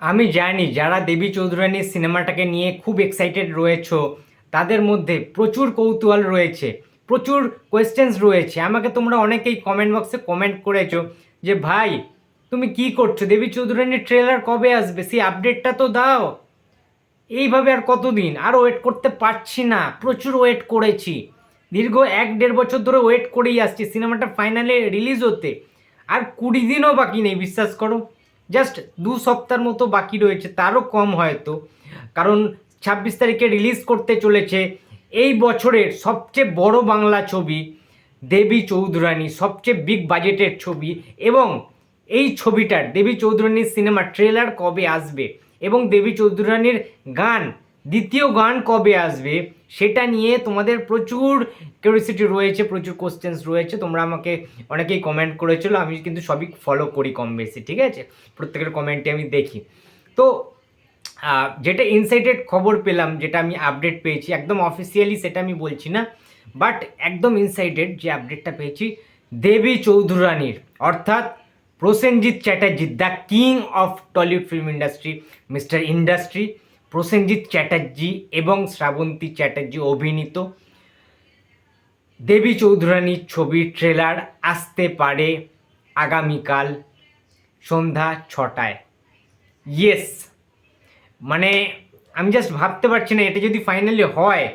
আমি জানি যারা দেবী চৌধুরানীর সিনেমাটাকে নিয়ে খুব এক্সাইটেড রয়েছো, তাদের মধ্যে প্রচুর কৌতূহল রয়েছে, প্রচুর কোয়েশ্চেন্স রয়েছে। আমাকে তোমরা অনেকেই কমেন্ট বক্সে কমেন্ট করেছ যে, ভাই, তুমি কি করছ? দেবী চৌধুরানীর ট্রেলার কবে আসবে? সেই আপডেটটা তো দাও। এইভাবে আর কতদিন? আর ওয়েট করতে পারছি না। প্রচুর ওয়েট করেছি। দীর্ঘ এক দেড় বছর ধরে ওয়েট করেই আসছি। সিনেমাটা ফাইনালে রিলিজ হতে। আর কুড়ি দিনও বাকি নেই, বিশ্বাস করো। জাস্ট দু সপ্তাহের মতো বাকি রয়েছে, তারও কম হয়তো। কারণ ছাব্বিশ তারিখে রিলিজ করতে চলেছে এই বছরের সবচেয়ে বড় বাংলা ছবি দেবী চৌধুরানী, সবচেয়ে বিগ বাজেটের ছবি এবং এই ছবিটার দেবী চৌধুরানীর সিনেমা ট্রেলার কবে আসবে এবং দেবী চৌধুরানীর গান, দ্বিতীয় গান কবে আসবে সেটা নিয়ে তোমাদের প্রচুর কিউরিসিটি রয়েছে, প্রচুর কোশ্চেন্স রয়েছে। তোমরা আমাকে অনেকেই কমেন্ট করেছিল, আমি কিন্তু সবই ফলো করি কম বেশি, ঠিক আছে? প্রত্যেকের কমেন্টে আমি দেখি। তো যেটা ইনসাইটেড খবর পেলাম, যেটা আমি আপডেট পেয়েছি, একদম অফিসিয়ালি সেটা আমি বলছি না বাট একদম ইনসাইটেড যে আপডেটটা পেয়েছি, দেবী চৌধুরানীর, অর্থাৎ Prosenjit Chatterjee the king of Tollywood film industry mister industry Prosenjit Chatterjee এবং শ্রাবন্তী চ্যাটার্জি অভিনীত। দেবী চৌধুরানীর ছবির ট্রেলার আসতে পারে আগামীকাল সন্ধ্যা ছটায়। ইয়েস মানে আমি জাস্ট ভাবতে পারছি না, এটা যদি ফাইনালি হয়,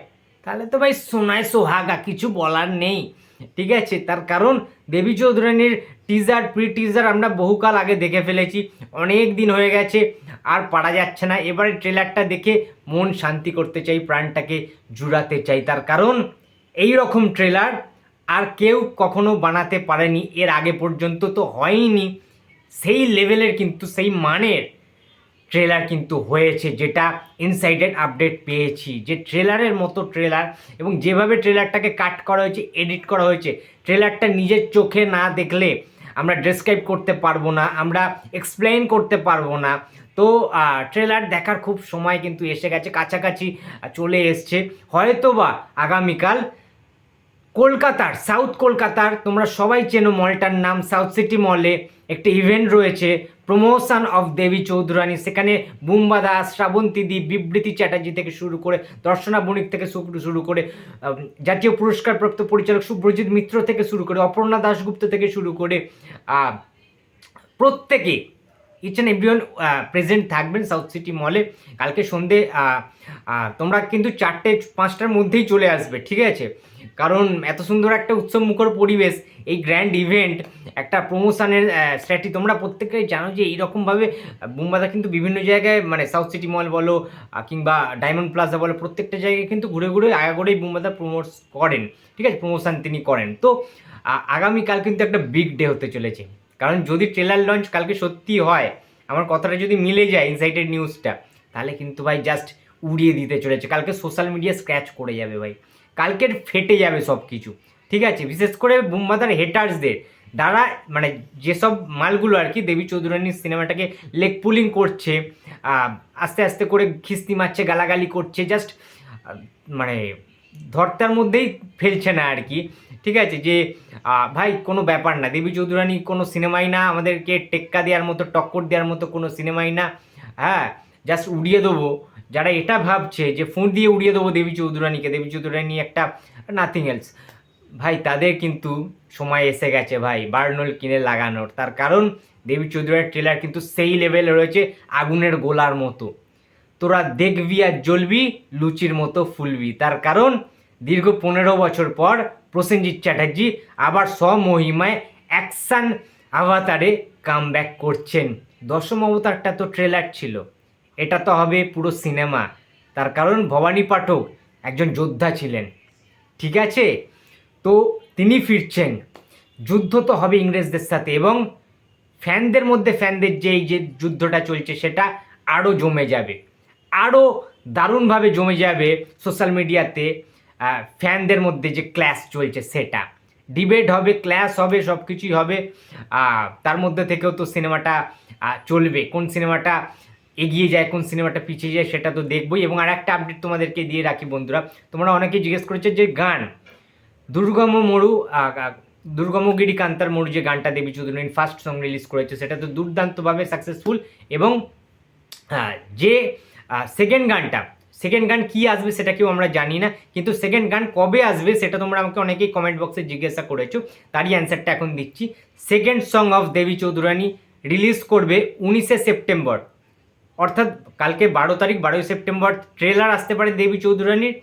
তাহলে তো ভাই সোনায় সোহাগা, কিছু বলার নেই। ঠিক আছে, তার কারণ দেবী চৌধুরানীর টিজার প্রি টিজার আমরা বহুকাল আগে দেখে ফেলেছি, অনেক দিন হয়ে গেছে আর পারা যাচ্ছে না। এবারে ট্রেলারটা দেখে মন শান্তি করতে চাই, প্রাণটাকে জুড়াতে চাই। তার কারণ এই রকম ট্রেলার আর কেউ কখনো বানাতে পারেনি। এর আগে পর্যন্ত তো হয়নি। সেই লেভেলের কিন্তু, সেই মানের ট্রেলার কিন্তু হয়েছে, যেটা ইনসাইডেড আপডেট পেয়েছি। যে ট্রেলারের মতো ট্রেলার এবং যেভাবে ট্রেলারটাকে কাট করা হয়েছে, এডিট করা হয়েছে, ট্রেলারটা নিজের চোখে না দেখলে আমরা ডেসক্রাইব করতে পারব না, আমরা এক্সপ্লেন করতে পারব না। তো ট্রেলার দেখার খুব সময় কিন্তু এসে গেছে, কাছাকাছি চলে এসছে। হয়তো বা আগামীকাল কলকাতার, সাউথ কলকাতার, তোমরা সবাই চেনো মলটার নাম, সাউথ সিটি মলে একটি ইভেন্ট রয়েছে প্রমোশন অফ দেবী চৌধুরানী সেখানে বুম্বা দাস, শ্রাবন্তী দি বিবৃতি চ্যাটার্জি থেকে শুরু করে, দর্শনা বণিক থেকে শুরু করে জাতীয় পুরস্কারপ্রাপ্ত পরিচালক সুব্রজিৎ মিত্র থেকে শুরু করে, অপর্ণা দাশগুপ্ত থেকে শুরু করে প্রত্যেকে ইচ অ্যান্ড এভরিওয়ান প্রেজেন্ট থাকবেন সাউথ সিটি মলে কালকে সন্ধে তোমরা কিন্তু চারটে, পাঁচটার মধ্যেই চলে আসবে, ঠিক আছে? কারণ এত সুন্দর একটা উৎসব মুখর পরিবেশ, এই গ্র্যান্ড ইভেন্ট একটা প্রমোশনের স্ট্র্যাটি তোমরা প্রত্যেকেই জানো যে এইরকমভাবে বুম্বাদা কিন্তু বিভিন্ন জায়গায় মানে সাউথ সিটি মল বলো কিংবা ডায়মন্ড প্লাজা বলো, প্রত্যেকটা জায়গায় কিন্তু ঘুরে ঘুরে আগাগোড়েই বুম্বাদা প্রমোট করেন, ঠিক আছে? প্রমোশন তিনি করেন। তো আগামীকাল কিন্তু একটা বিগ ডে হতে চলেছে। কারণ যদি ট্রেলার লঞ্চ কালকে সত্যি হয়, আমার কথাটা যদি মিলে যায় ইনসাইটেড নিউজটা তাহলে কিন্তু ভাই জাস্ট উড়িয়ে দিতে চলেছে। কালকে সোশ্যাল মিডিয়া স্ক্র্যাচ করে যাবে ভাই। কালকের ফেটে যাবে সব কিছু ঠিক আছে? বিশেষ করে বুম্বাদার হেটার্সদের দ্বারা মানে যেসব মালগুলো আর কি দেবী চৌধুরানীর সিনেমাটাকে লেগ পুলিং করছে আস্তে আস্তে করে খিস্তি মারছে, গালাগালি করছে জাস্ট মানে ধরতার মধ্যেই ফেলছে না আর কি। ঠিক আছে, যে ভাই কোনো ব্যাপার না, দেবী চৌধুরানী কোনো সিনেমাই না, আমাদেরকে টেক্কা দেওয়ার মতো, টক্কর দেওয়ার মতো কোনো সিনেমাই না। হ্যাঁ জাস্ট উড়িয়ে দেবো। যারা এটা ভাবছে যে ফোন দিয়ে উড়িয়ে দেবো দেবী চৌধুরানীকে, দেবী চৌধুরানী একটা নাথিং এলস ভাই, তাদের কিন্তু সময় এসে গেছে ভাই, বার্নল কিনে লাগানোর। তার কারণ, দেবী চৌধুরানীর ট্রেলার কিন্তু সেই লেভেলে রয়েছে, আগুনের গোলার মতো। তোরা দেখবি আর জ্বলবি লুচির মতো ফুলবি। তার কারণ, দীর্ঘ পনেরো বছর পর প্রসেনজিৎ চ্যাটার্জি আবার স্বমহিমায় অ্যাকশান আভাতারে কাম করছেন। দশম অবতারটা তো ট্রেলার ছিল। এটা তো হবে পুরো সিনেমা। তার কারণ, ভবানী পাঠক একজন যোদ্ধা ছিলেন। ঠিক আছে? তো তিনি ফিরছেন। যুদ্ধ তো হবে ইংরেজদের সাথে এবং ফ্যানদের মধ্যে ফ্যানদের যে এই যে যুদ্ধটা চলছে, সেটা আরও জমে যাবে। আরও দারুণভাবে জমে যাবে সোশ্যাল মিডিয়াতে ফ্যানদের মধ্যে যে ক্ল্যাশ চলছে সেটা। ডিবেট হবে ক্ল্যাশ হবে সব কিছুই হবে তার মধ্যে থেকেও তো সিনেমাটা চলবে। কোন সিনেমাটা এগিয়ে যায়, কোন সিনেমাটা পিছিয়ে যায়, সেটা তো দেখবই। এবং আর একটা আপডেট তোমাদেরকে দিয়ে রাখি বন্ধুরা। তোমরা অনেকে জিজ্ঞেস করেছ যে গান। দুর্গম মরু দুর্গমগিরি কান্তার মরু যে গানটা Devi Chowdhury first song release করেছে, সেটা তো দুর্দান্তভাবে সাকসেসফুল এবং যে সেকেন্ড গানটা। সেকেন্ড গান কি আসবে সেটা কেউ আমরা জানি না, কিন্তু সেকেন্ড গান কবে আসবে সেটা তোমরা আমাকে অনেকেই কমেন্ট বক্সে জিজ্ঞাসা করেছ, তারই অ্যান্সারটা এখন দিচ্ছি। Second song of Devi Chowdhurani release করবে উনিশে সেপ্টেম্বর অর্থাৎ কালকে বারো তারিখ, বারোই সেপ্টেম্বর ট্রেলার আসতে পারে দেবী চৌধুরানীর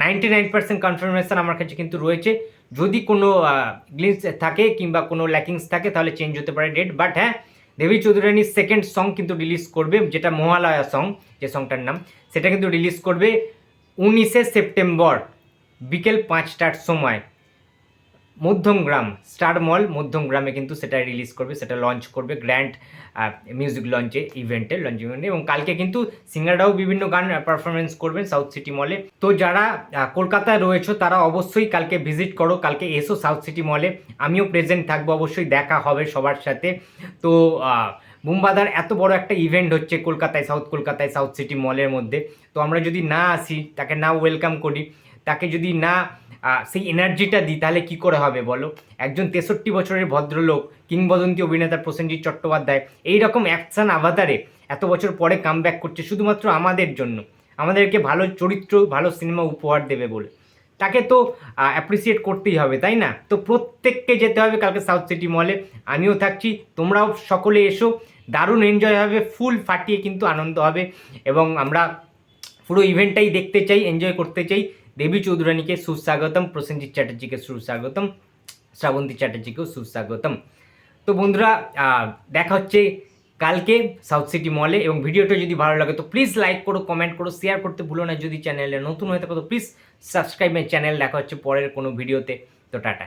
নাইনটি নাইন পার্সেন্ট কনফার্মেশন আমার কাছে কিন্তু রয়েছে। যদি কোনো গ্লিন্স থাকে কিংবা কোনো ল্যাকিংস থাকে, তাহলে চেঞ্জ হতে পারে ডেট বাট হ্যাঁ দেবী চৌধুরানীর সেকেন্ড সং কিন্তু রিলিজ করবে, যেটা মহালয়া সং যে সংটার নাম। সেটা কিন্তু রিলিজ করবে উনিশে সেপ্টেম্বর, বিকেল পাঁচটার সময়। মধ্যমগ্রাম স্টার মল মধ্যমগ্রামে কিন্তু সেটা রিলিজ করবে সেটা লঞ্চ করবে গ্র্যান্ড মিউজিক লঞ্চে ইভেন্টে লঞ্চ ইভেন্টে এবং কালকে কিন্তু সিঙ্গাররাও বিভিন্ন গান পারফরমেন্স করবেন সাউথ সিটি মলে তো যারা কলকাতায় রয়েছে তারা অবশ্যই কালকে ভিজিট করো কালকে এসো সাউথ সিটি মলে আমিও প্রেজেন্ট থাকব অবশ্যই দেখা হবে সবার সাথে। তো আহ, বুমবাদার এত বড় একটা ইভেন্ট হচ্ছে কলকাতায় সাউথ কলকাতায় সাউথ সিটি মলের মধ্যে। তো আমরা যদি না আসি তাকে না ওয়েলকাম করি তাকে যদি না সেই এনার্জিটা দিই, তাহলে কি করে হবে বলো? একজন তেষট্টি বছরের ভদ্রলোক, কিংবদন্তি অভিনেতা প্রসেনজিৎ চট্টোপাধ্যায় এই রকম অ্যাকশন আভাতারে এত বছর পরে কাম করছে শুধুমাত্র আমাদের জন্য। আমাদেরকে ভালো চরিত্র, ভালো সিনেমা উপহার দেবে বলে। তাকে তো অ্যাপ্রিসিয়েট করতেই হবে, তাই না? তো প্রত্যেককে যেতে হবে কালকে সাউথ সিটি মলে আমিও থাকছি, তোমরাও সকলে এসো। দারুণ এনজয় হবে, ফুল ফাটিয়ে কিন্তু আনন্দ হবে। এবং আমরা পুরো ইভেন্টটাই দেখতে চাই এনজয় করতে চাই। দেবী চৌধুরানীকে সুস্বাগতম প্রসেনজিৎ চ্যাটার্জিকে সুস্বাগতম শ্রাবন্তী চ্যাটার্জিকেও সুস্বাগতম তো বন্ধুরা দেখা হচ্ছে কালকে সাউথ সিটি মলে এবং ভিডিওটা যদি ভালো লাগে তো প্লিজ লাইক করো কমেন্ট করো শেয়ার করতে ভুলো না। যদি চ্যানেলে নতুন হয়ে থাকো তো প্লিজ সাবস্ক্রাইব মাই চ্যানেল দেখা হচ্ছে পরের কোনো ভিডিওতে। তো টাটা।